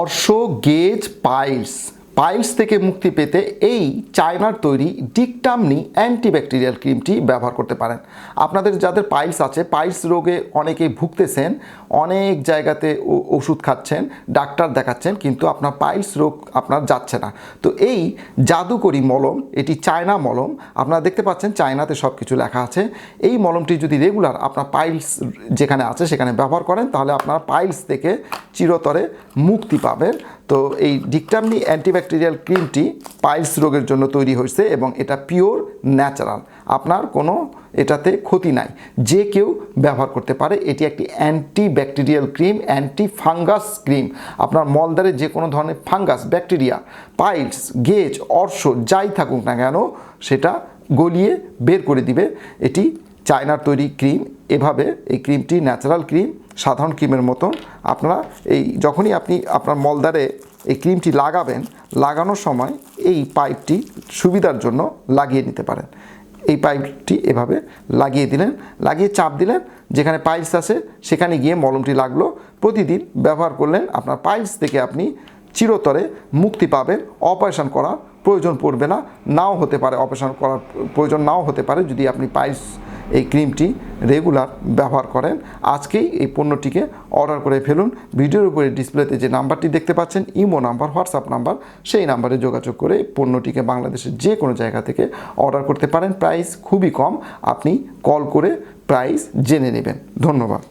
অর্শ gauge piles. Piles থেকে মুক্তি পেতে এই চায়নার তৈরি ডিকটামনি অ্যান্টিব্যাকটেরিয়াল ক্রিমটি ব্যবহার করতে পারেন। আপনাদের যাদের পাইলস আছে, পাইলস রোগে অনেকেই ভুগতেছেন, অনেক জায়গাতে ওষুধ খাচ্ছেন, ডাক্তার দেখাচ্ছেন, কিন্তু আপনার পাইলস রোগ আপনার যাচ্ছে না। তো এই জাদুকরি মলম, এটি চায়না মলম, আপনারা দেখতে পাচ্ছেন চায়নাতে সব কিছু লেখা আছে। এই মলমটি যদি রেগুলার আপনার পাইলস যেখানে আছে সেখানে ব্যবহার করেন, তাহলে আপনার পাইলস থেকে চিরতরে মুক্তি পাবেন। তো এই ডিকটামনি অ্যান্টিব্যাকটেরিয়াল ক্রিমটি পাইলস রোগের জন্য তৈরি হয়েছে এবং এটা পিওর, ন্যাচারাল। আপনার কোনো এটাতে ক্ষতি নাই। যে কেউ ব্যবহার করতে পারে, এটি একটি anti bacterial cream anti fungus cream. আপনার মলদারে যে কোনো ধরনের ফাঙ্গাস, ব্যাকটেরিয়া, পাইলস, গেজ, অর্শ, যাই থাকুক না কেন, সেটা গলিয়ে বের করে দিবে। এটি চায়নার তৈরি ক্রিম। এভাবে এই ক্রিমটি ন্যাচারাল ক্রিম সাধারণ ক্রিমের মতন আপনারা এই যখনই আপনি আপনার মলদারে এই ক্রিমটি লাগাবেন, লাগানোর সময় এই পাইপটি সুবিধার জন্য লাগিয়ে নিতে পারেন। এই পাইপটি এভাবে লাগিয়ে দিলেন, লাগিয়ে চাপ দিলেন, যেখানে পাইলস আছে সেখানে গিয়ে মলমটি লাগল। প্রতিদিন ব্যবহার করলেন, আপনার পাইলস থেকে আপনি চিরতরে মুক্তি পাবেন। অপারেশন করার প্রয়োজন পড়বে না, নাও হতে পারে, অপারেশন করার প্রয়োজন নাও হতে পারে যদি আপনি পাইলস এই ক্রিমটি রেগুলার ব্যবহার করেন। আজকেই এই পণ্যটিকে অর্ডার করে ফেলুন। ভিডিওর উপরে ডিসপ্লেতে যে নাম্বারটি দেখতে পাচ্ছেন, ইমো নাম্বার, হোয়াটসঅ্যাপ নাম্বার, সেই নাম্বারে যোগাযোগ করে পণ্যটিকে বাংলাদেশের যে কোনো জায়গা থেকে অর্ডার করতে পারেন। প্রাইস খুবই কম। আপনি কল করে প্রাইস জেনে নেবেন। ধন্যবাদ।